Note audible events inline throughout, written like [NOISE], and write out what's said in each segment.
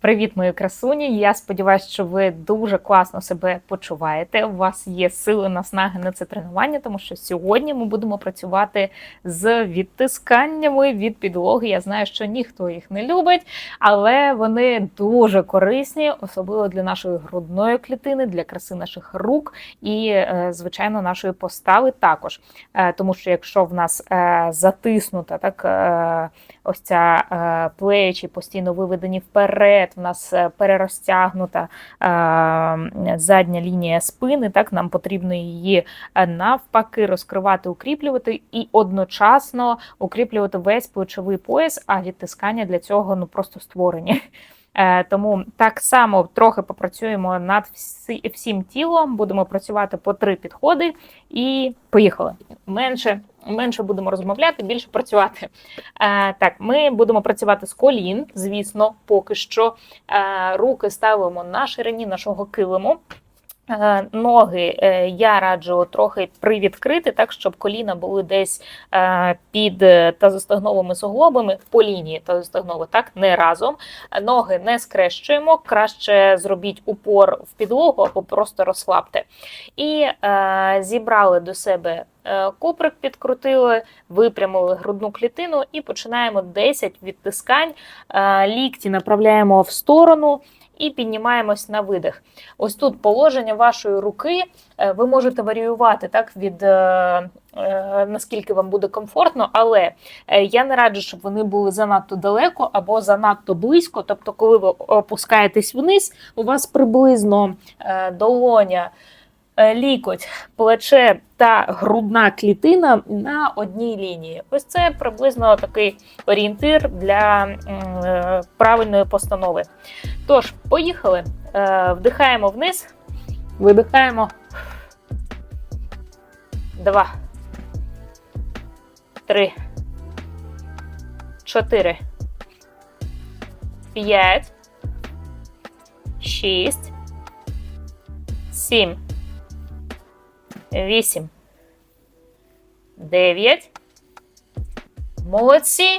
Привіт, мої красуні! Я сподіваюся, що ви дуже класно себе почуваєте. У вас є сили наснаги на це тренування, тому що сьогодні ми будемо працювати з відтисканнями від підлоги. Я знаю, що ніхто їх не любить, але вони дуже корисні, особливо для нашої грудної клітини, для краси наших рук і, е, звичайно, нашої постави також. Е, Тому що якщо в нас е, затиснута так. ось ця плечі постійно виведені вперед, в нас е, перерозтягнута е, задня лінія спини. Так, нам потрібно її е, навпаки розкривати, укріплювати і одночасно укріплювати весь плечовий пояс, а відтискання для цього ну просто створені. Тому так само трохи попрацюємо над всі, всім тілом, будемо працювати по три підходи і поїхали. Менше, менше будемо розмовляти, більше працювати. Е, так, ми будемо працювати з колін, звісно, поки що. Е, руки ставимо на ширині нашого килиму. Е, Ноги е, я раджу трохи привідкрити, так щоб коліна були десь е, під е, тазостегновими суглобами по лінії тазостегнови, так не разом. Ноги не скрещуємо, краще зробіть упор в підлогу або просто розслабте. І е, зібрали до себе куприк, підкрутили, випрямили грудну клітину і починаємо 10 відтискань. Е, лікті направляємо в сторону. І піднімаємось на видих. Ось тут положення вашої руки е, ви можете варіювати так від е, е, наскільки вам буде комфортно, але е, я не раджу, щоб вони були занадто далеко або занадто близько. Тобто, коли ви опускаєтесь вниз, у вас приблизно е, долоня. Е, Лікоть, плече та грудна клітина на одній лінії. Ось це приблизно такий орієнтир для е, правильної постанови. Тож, поїхали. Е, Вдихаємо вниз, видихаємо. Два. Три. Чотири. П'ять. Шість. Сім. Вісім. Дев'ять. Молодці.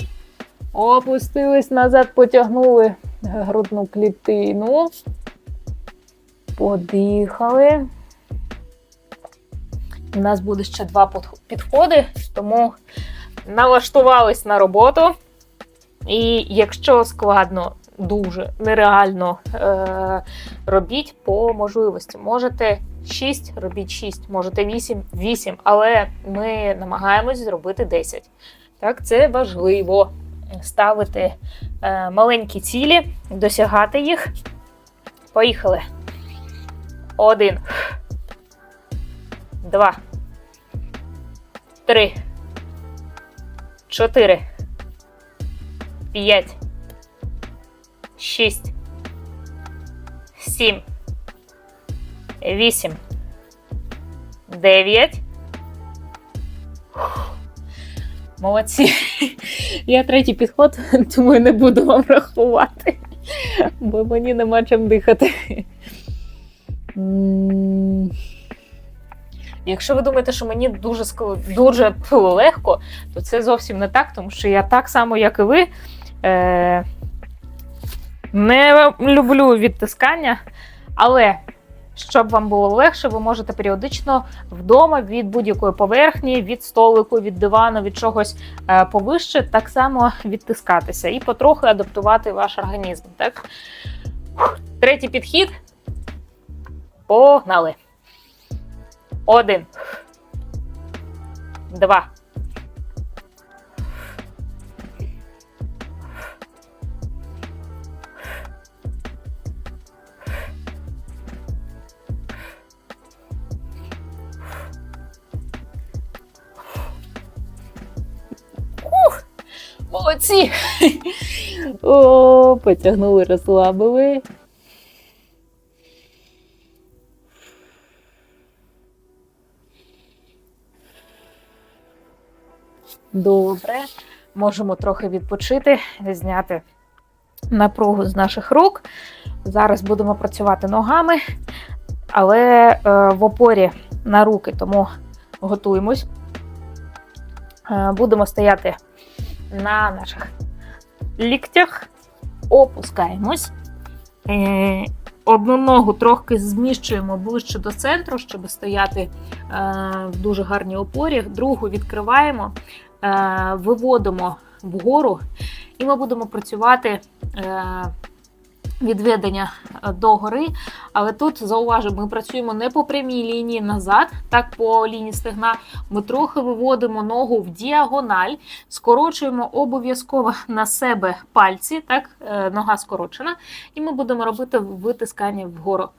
Опустились назад, потягнули грудну клітину. Подихали. У нас буде ще два підходи, тому налаштувались на роботу. І якщо складно, дуже нереально е- робіть по можливості. Можете 6, робіть 6, можете 8, 8, але ми намагаємось зробити 10. Так, це важливо ставити е, маленькі цілі, досягати їх. Поїхали. Один. Два. Три. Чотири. П'ять. Шість. Сім. Вісім. Дев'ять. Молодці. Я третій підход, [LAUGHS] тому я не буду вам рахувати, бо мені нема чим дихати. Якщо ви думаєте, що мені дуже дуже легко, то це зовсім не так, тому що я так само, як і ви, е- не люблю відтискання, але щоб вам було легше, ви можете періодично вдома від будь-якої поверхні, від столику, від дивану, від чогось е, повище, так само [LAUGHS] відтискатися і потрохи адаптувати ваш організм. Так? Третій підхід. Погнали. Один. Два. Молодці! О, потягнули, розслабили. Добре. Можемо трохи відпочити, зняти напругу з наших рук. Зараз будемо працювати ногами, але е, в опорі на руки, тому готуємось. Е, будемо стояти на наших ліктях, опускаємось. Е, Одну ногу трохи зміщуємо ближче до центру, щоб стояти е, в дуже гарній опорі. Другу відкриваємо, е, виводимо вгору, і ми будемо працювати відведення е, до гори. Але тут зауважу, ми працюємо не по прямій лінії назад, так по лінії стегна. Ми трохи виводимо ногу в діагональ, скорочуємо обов'язково на себе пальці, так, е, нога скорочена, і ми будемо робити витискання вгору.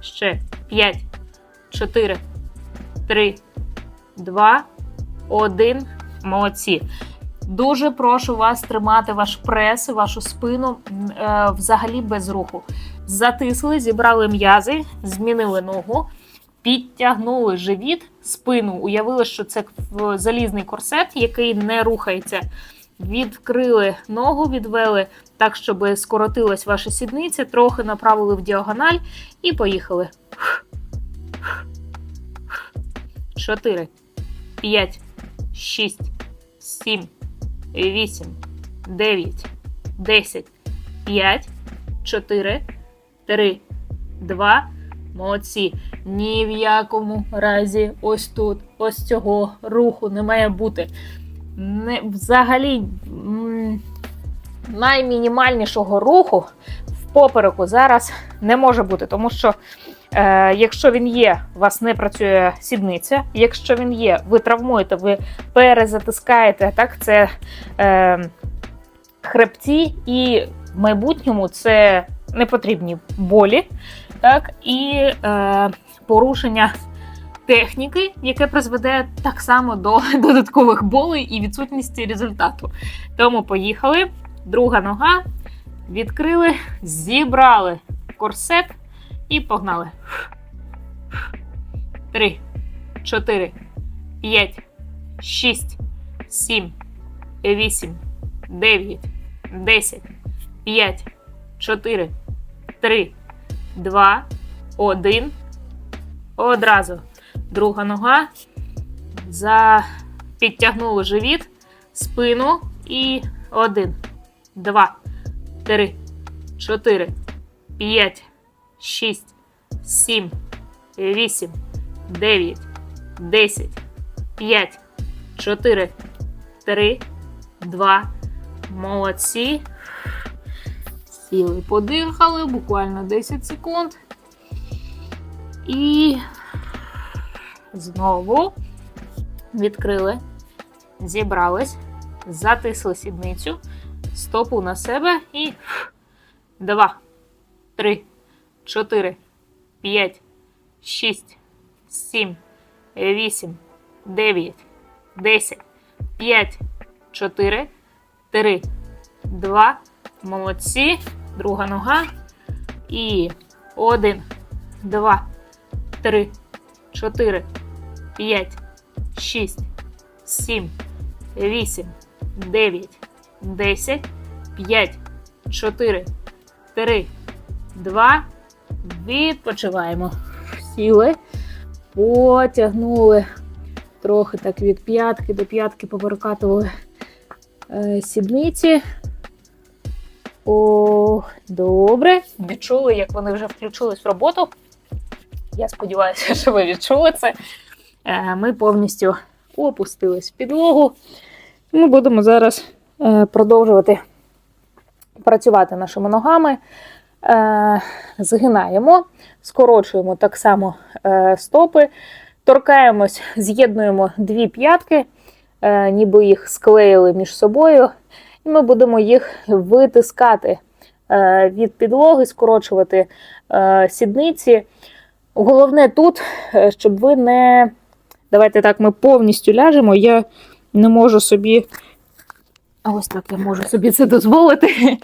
Ще 5, 4, 3, 2, 1. Молодці. Дуже прошу вас тримати ваш прес, вашу спину е, взагалі без руху. Затисли, зібрали м'язи, змінили ногу, підтягнули живіт, спину. Уявили, що це залізний корсет, який не рухається. Відкрили ногу, відвели так, щоб скоротилась ваша сідниця, трохи направили в діагональ і поїхали. 4, 5, 6, 7, 8, 9, 10, 5, 4, 3, 2. Молодці. Ні в якому разі ось тут, ось цього руху не має бути. Не, взагалі наймінімальнішого руху в попереку зараз не може бути, тому що якщо він є, у вас не працює сідниця. Якщо він є, ви травмуєте, ви перезатискаєте. Так, це е, хребці, і в майбутньому це непотрібні болі, так, і е, порушення техніки, яке призведе так само до [LAUGHS] додаткових болей і відсутності результату. Тому поїхали. Друга нога. Відкрили, зібрали корсет і погнали. Три, чотири, п'ять, шість, сім, вісім, дев'ять, десять, п'ять, чотири, три, два, один. Одразу. Друга нога. За... Підтягнули живіт, спину і один, два, три, чотири, п'ять, шість, сім, вісім, дев'ять, десять, п'ять, чотири, три, два. Молодці. Сіли, подихали, буквально 10 секунд. І знову відкрили, зібрались, затисли сідницю, стопу на себе і два, три, чотири, п'ять, шість, сім, вісім, дев'ять, десять, п'ять, чотири, три, два. Молодці. Друга нога. І один, два, три, чотири, п'ять, шість, сім, вісім, дев'ять, десять, п'ять, чотири, три, два. Відпочиваємо. Сіли, потягнули трохи так від п'ятки до п'ятки поперекатували е, сідниці. О, добре. Відчули, як вони вже включились в роботу. Я сподіваюся, що ви відчули це. Е, Ми повністю опустились в підлогу. Ми будемо зараз е, продовжувати працювати нашими ногами. Е, Згинаємо, скорочуємо так само е, стопи, торкаємось, з'єднуємо дві п'ятки, е, ніби їх склеїли між собою. І ми будемо їх витискати від підлоги, скорочувати сідниці. Головне тут, щоб ви не. Давайте так, ми повністю ляжемо. Я не можу собі. А ось так я можу собі це дозволити.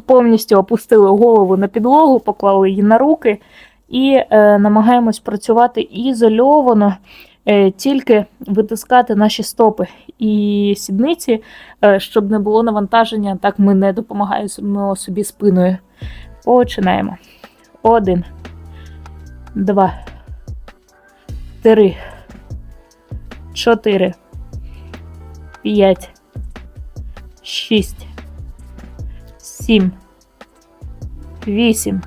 Повністю опустили голову на підлогу, поклали її на руки і е, намагаємось працювати ізольовано, е, тільки витискати наші стопи і сідниці, е, щоб не було навантаження. Так ми не допомагаємо собі спиною. Починаємо. Один, два, три, чотири, п'ять, шість, сім, вісім,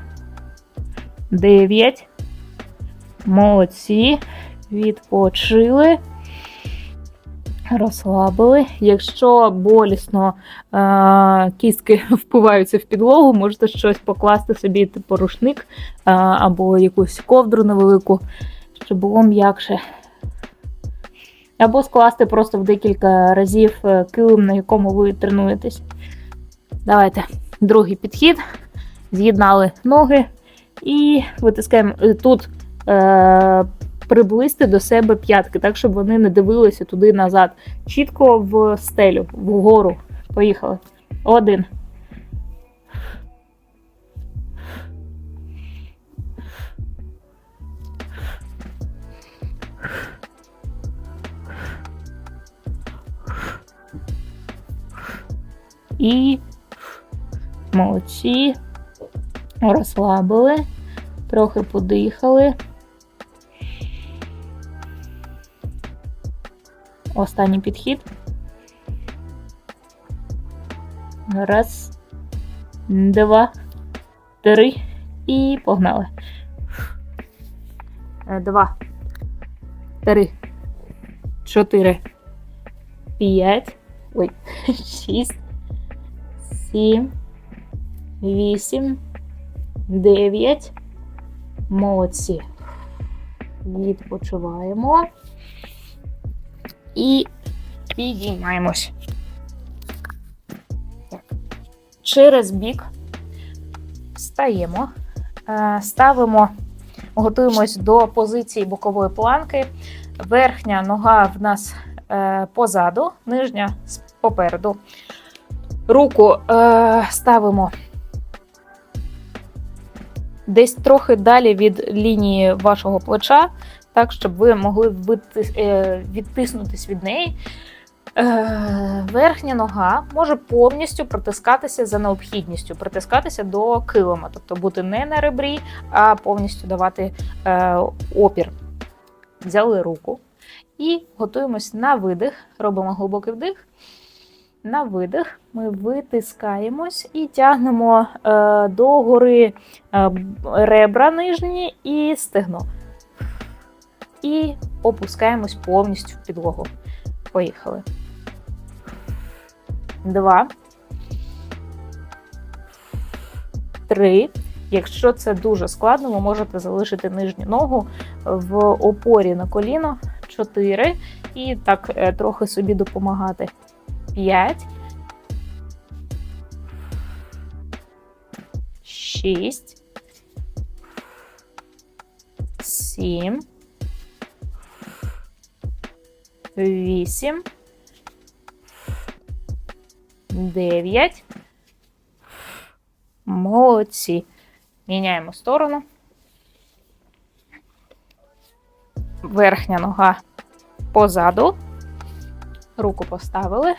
дев'ять. Молодці. Відпочили. Розслабили. Якщо болісно е- кістки [LAUGHS] впиваються в підлогу, можете щось покласти собі, типу рушник е- або якусь ковдру невелику, щоб було м'якше. Або скласти просто в декілька разів е, килим, на якому ви тренуєтесь. Давайте. Другий підхід. З'єднали ноги і витискаємо Е, тут. Е- приблизьте до себе п'ятки, так, щоб вони не дивилися туди назад. Чітко в стелю, вгору. Поїхали. Один. І молодці. Розслабили, трохи подихали. Останній підхід. Раз, два, три. І погнали. Е, Два, три, чотири, п'ять. Ой, [LAUGHS] шість, сім, вісім, дев'ять. Молодці. Відпочиваємо і підіймаємось. Так. Через бік встаємо, е, ставимо, готуємось до позиції бокової планки. Верхня нога в нас е, позаду, нижня попереду. Руку е, ставимо десь трохи далі від лінії вашого плеча, так, щоб ви могли е, відтиснутись від неї. Е, Верхня нога може повністю притискатися за необхідністю, притискатися до килима, тобто бути не на ребрі, а повністю давати е, опір. Взяли руку і готуємось на видих. Робимо глибокий вдих. На видих ми витискаємось і тягнемо е, до гори е, ребра нижні і стегно. І опускаємось повністю в підлогу. Поїхали. Два. Три. Якщо це дуже складно, ви можете залишити нижню ногу в опорі на коліно. Чотири. І так е, трохи собі допомагати. П'ять. Шість. Сім. Вісім. Дев'ять. Молодці. Міняємо сторону. Верхня нога позаду. Руку поставили.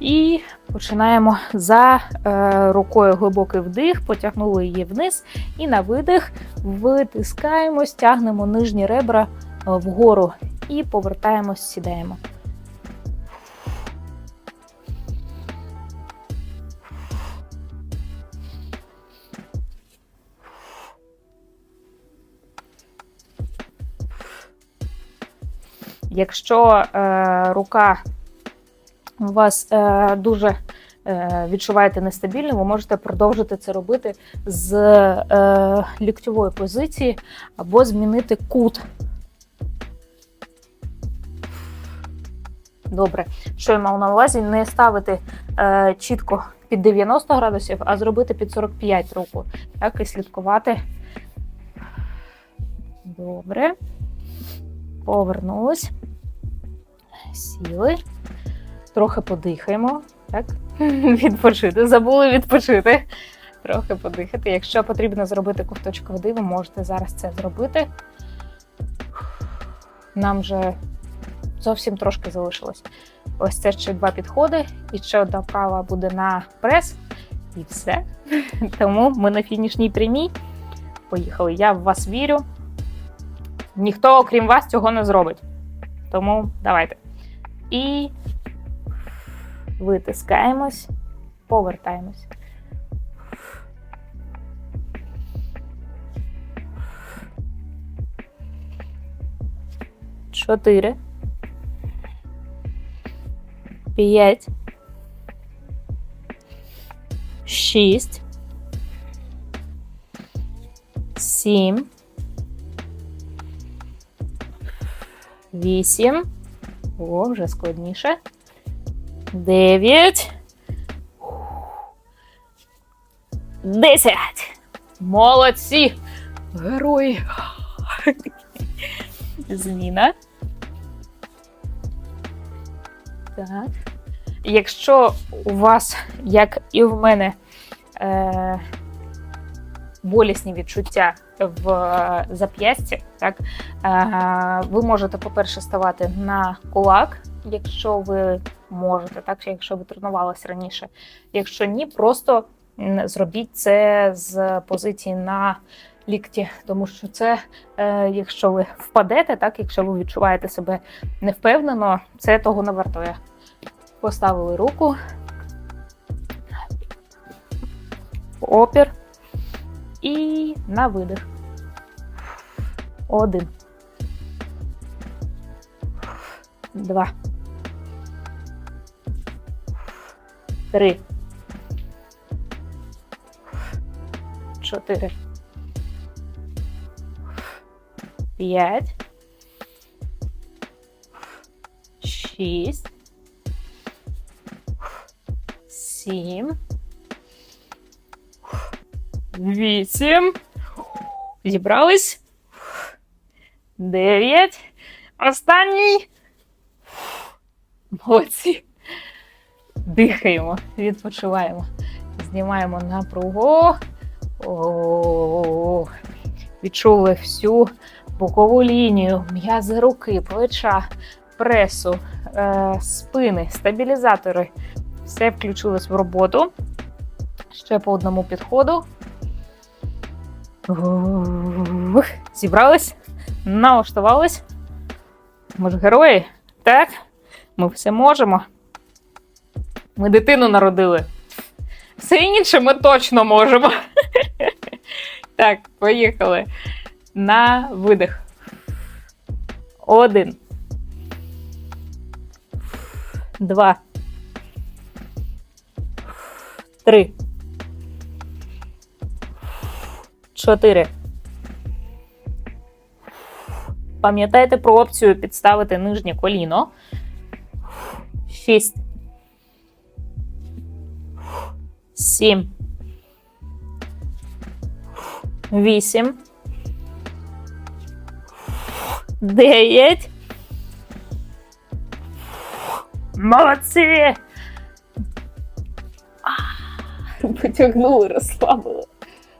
І починаємо за е, рукою глибокий вдих, потягнули її вниз. І на видих витискаємось, тягнемо нижні ребра е, вгору і повертаємось, сідаємо. Якщо е, рука у вас е, дуже е, відчуваєте нестабільно, ви можете продовжити це робити з е, ліктьової позиції або змінити кут. Добре, що я мав на увазі, не ставити е, чітко під 90 градусів, а зробити під 45 руку. Так, і слідкувати. Добре. Повернулись. Сіли. Трохи подихаємо. Так? [LAUGHS] Відпочити. Забули відпочити. Трохи подихати. Якщо потрібно зробити ковточку води, ви можете зараз це зробити. Нам вже зовсім трошки залишилось. Ось це ще два підходи, і ще одна вправа буде на прес, і все. [LAUGHS] Тому ми на фінішній прямій. Поїхали. Я в вас вірю. Ніхто, окрім вас, цього не зробить. Тому давайте. І витискаємось, повертаємось. Чотири. П'ять. Шість. Сім. Вісім. О, вже складніше. Дев'ять. Десять. Молодці. Герої. Зміна. Так. Якщо у вас, як і в мене, е, болісні відчуття в е, зап'ясті, так, е, ви можете, по-перше, ставати на кулак, якщо ви можете, так, якщо ви тренувалися раніше. Якщо ні, просто зробіть це з позиції на лікті, тому що це, е, якщо ви впадете, так, якщо ви відчуваєте себе невпевнено, це того не вартує. Поставили руку. Опір. І на видих. Один. Два. Три. Чотири. П'ять. Шість. Сім. Вісім. Зібрались. Дев'ять. Останній. Молодці. Дихаємо, відпочиваємо. Знімаємо напругу. О, Відчули всю бокову лінію, м'язи руки, плеча, пресу, е, спини, стабілізатори. Все включилось в роботу. Ще по одному підходу. Зібрались, налаштувались. Ми ж герої, так? Ми все можемо. Ми дитину народили. Все інше ми точно можемо. [LAUGHS] Так, поїхали. На видих. Один. Два. Три. Чотири. Пам'ятайте про опцію підставити нижнє коліно. Шість. Сім. Вісім. Дев'ять. Молодці! Потягнули, розслабили.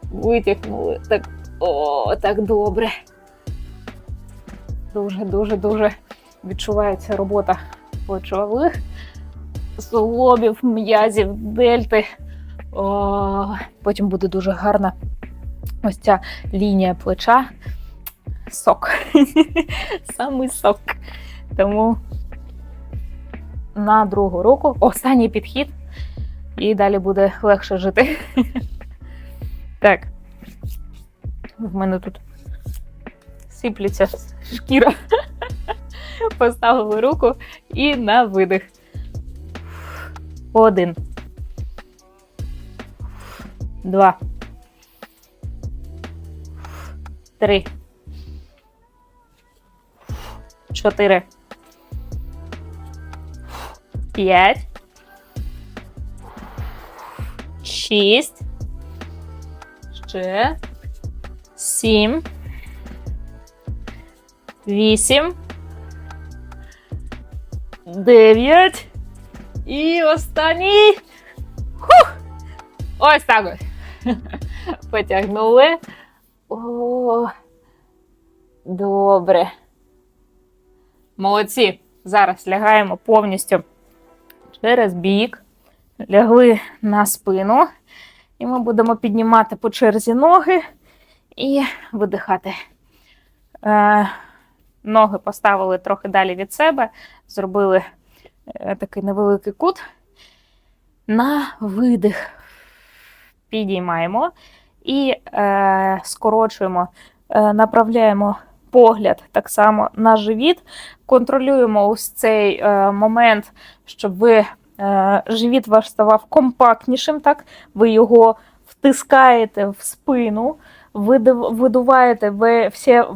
Витягнули. Так, о, так добре. Дуже, дуже, дуже відчувається робота плечових суглобів, м'язів, дельти. О, потім буде дуже гарна ось ця лінія плеча. Сок. [LAUGHS] Самий сок. Тому на другу руку останній підхід, і далі буде легше жити. [LAUGHS] Так. В мене тут сиплеться шкіра. [LAUGHS] Поставили руку і на видих. Один. Два. Три. Чотири. П'ять. Шість. Ще. Сім. Вісім. Дев'ять. І останній. Хух! Ось так ось. [LAUGHS] Потягнули. О, добре. Молодці. Зараз лягаємо повністю через бік. Лягли на спину. І ми будемо піднімати по черзі ноги і видихати. Е, ноги поставили трохи далі від себе, зробили е, такий невеликий кут. На видих підіймаємо і е, скорочуємо, е, направляємо погляд так само на живіт. Контролюємо ось цей е, момент, щоб ви, е, живіт ваш ставав компактнішим. Так? Ви його втискаєте в спину, видуваєте ви все,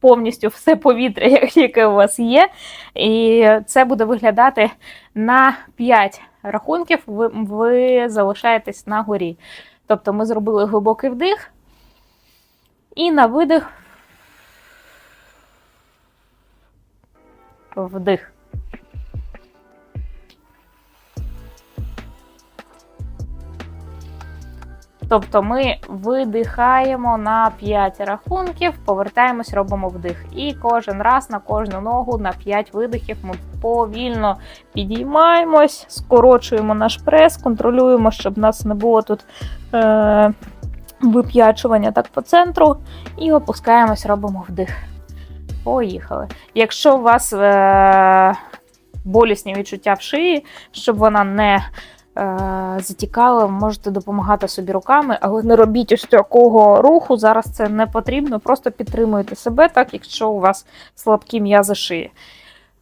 повністю все повітря, [LAUGHS] яке у вас є. І це буде виглядати на 5 рахунків. Ви, ви залишаєтесь на горі. Тобто ми зробили глибокий вдих. І на видих. Вдих. Тобто ми видихаємо на 5 рахунків, повертаємось, робимо вдих. І кожен раз на кожну ногу на 5 видихів ми повільно підіймаємось, скорочуємо наш прес, контролюємо, щоб нас не було тут е- вип'ячування так по центру. І опускаємось, робимо вдих. Поїхали. Якщо у вас е- болісні відчуття в шиї, щоб вона не е, можете допомагати собі руками, але не робіть ось такого руху. Зараз це не потрібно. Просто підтримуйте себе, так, якщо у вас слабкі м'язи шиї.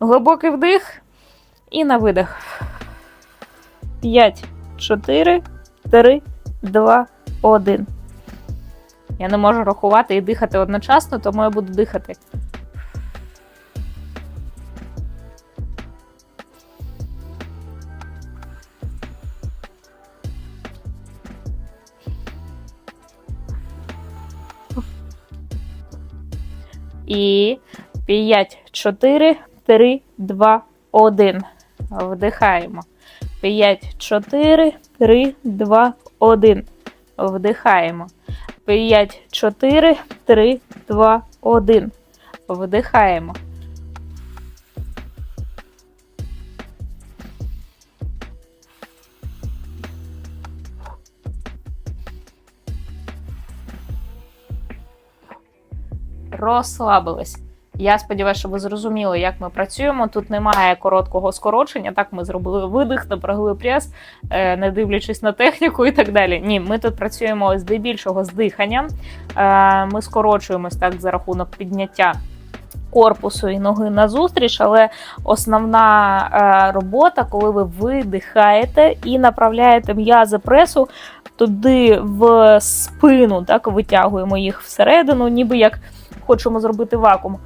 Глибокий вдих і на видих. 5, 4, 3, 2, 1. Я не можу рахувати і дихати одночасно, тому я буду дихати. І 5, 4, 3, 2, 1. Вдихаємо. 5, 4, 3, 2, 1. Вдихаємо. 5, 4, 3, 2, 1. Вдихаємо. Розслабились. Я сподіваюся, що ви зрозуміли, як ми працюємо. Тут немає короткого скорочення. Так, ми зробили видих, напрягли прес, е, не дивлячись на техніку і так далі. Ні, ми тут працюємо здебільшого з диханням. Е, Ми скорочуємось так за рахунок підняття корпусу і ноги назустріч, але основна е, робота, коли ви видихаєте і направляєте м'язи пресу туди в спину, так витягуємо їх всередину, ніби як хочемо зробити вакуум.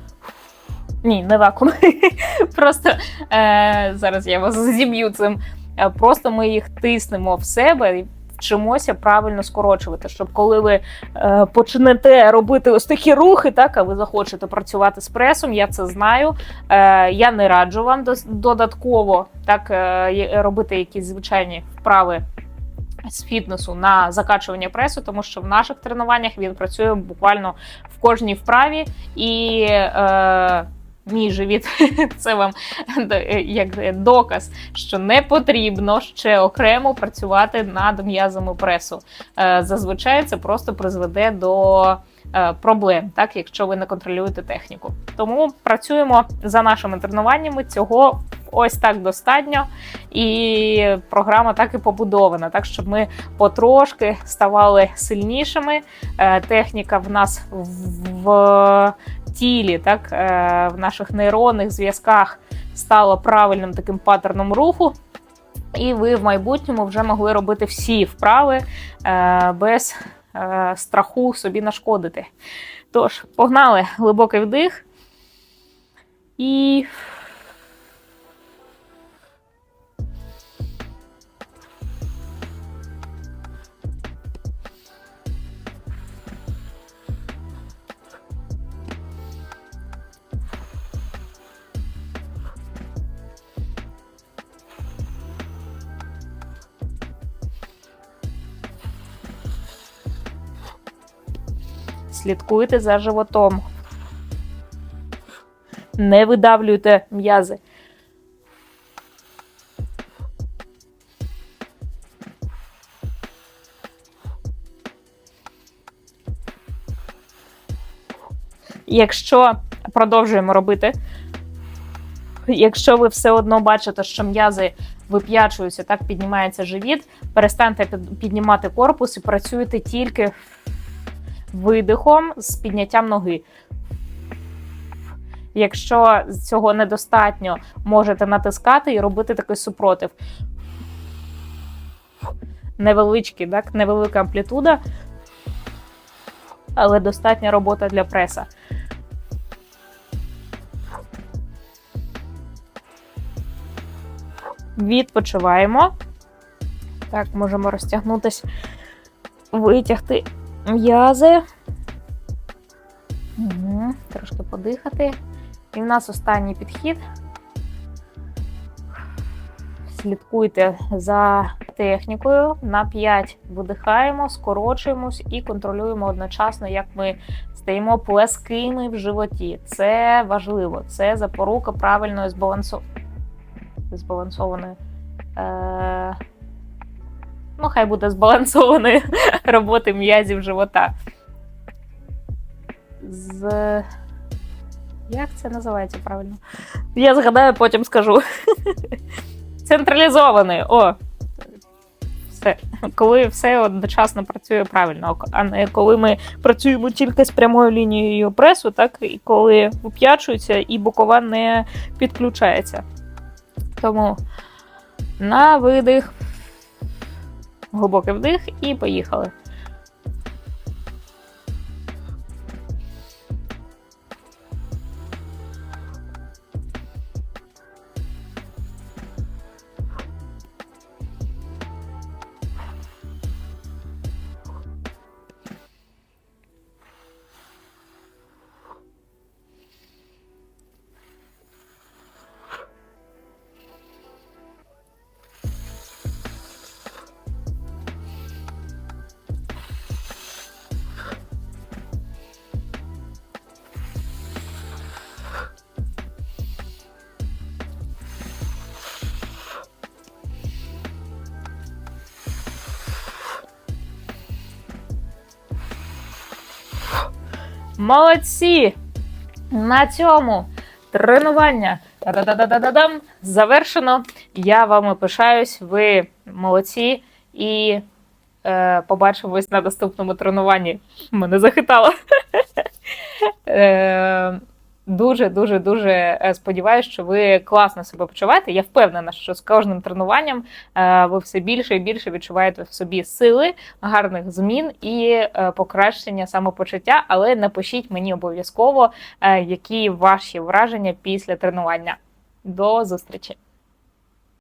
Ні, не вакуум. [LAUGHS] Просто е, зараз я вас зіб'ю цим. Е, Просто ми їх тиснемо в себе і вчимося правильно скорочувати, щоб коли ви е, почнете робити ось такі рухи, так а ви захочете працювати з пресом, я це знаю. Е, я не раджу вам додатково так е, робити якісь звичайні вправи. З фітнесу на закачування пресу, тому що в наших тренуваннях він працює буквально в кожній вправі, і е, мій живіт [LAUGHS] це вам е, як доказ, що не потрібно ще окремо працювати над м'язами пресу. Е, зазвичай це просто призведе до е, проблем, так якщо ви не контролюєте техніку. Тому працюємо за нашими тренуваннями. Цього ось так достатньо, і програма так і побудована, так щоб ми потрошки ставали сильнішими. Е, Техніка в нас в- тілі, так е, в наших нейронних зв'язках стала правильним таким паттерном руху. І ви в майбутньому вже могли робити всі вправи е, без страху собі нашкодити. Тож, погнали глибокий вдих. І слідкуйте за животом. Не видавлюйте м'язи. Якщо продовжуємо робити. Якщо ви все одно бачите, що м'язи вип'ячуються, так піднімається живіт, перестаньте піднімати корпус і працюйте тільки видихом з підняттям ноги. Якщо цього недостатньо, можете натискати і робити такий супротив. Невеличкий, так? невелика амплітуда, але достатня робота для преса. Відпочиваємо. Так, можемо розтягнутися, витягти м'язи. Угу. Трошки подихати. І в нас останній підхід. Слідкуйте за технікою. На 5 видихаємо, скорочуємось і контролюємо одночасно, як ми стаємо плескими в животі. Це важливо. Це запорука правильної збалансу... збалансованої. Е... Ну, хай буде збалансованої [LAUGHS] роботи м'язів живота. З... Як це називається правильно? Я згадаю, потім скажу. [LAUGHS] Централізований. О! Все. Коли все одночасно працює правильно, а не коли ми працюємо тільки з прямою лінією пресу, так і коли вип'ячується і бокова не підключається. Тому на видих, глибокий вдих і поїхали. Молодці! На цьому тренування та-да-да-да-да-дам завершено. Я вами пишаюсь, ви молодці і е, побачимось на наступному тренуванні. Мене захитало. [LAUGHS] Дуже, дуже, дуже сподіваюся, що ви класно себе почуваєте. Я впевнена, що з кожним тренуванням е, ви все більше і більше відчуваєте в собі сили, гарних змін і е, покращення самопочуття. Але напишіть мені обов'язково, е, які ваші враження після тренування. До зустрічі!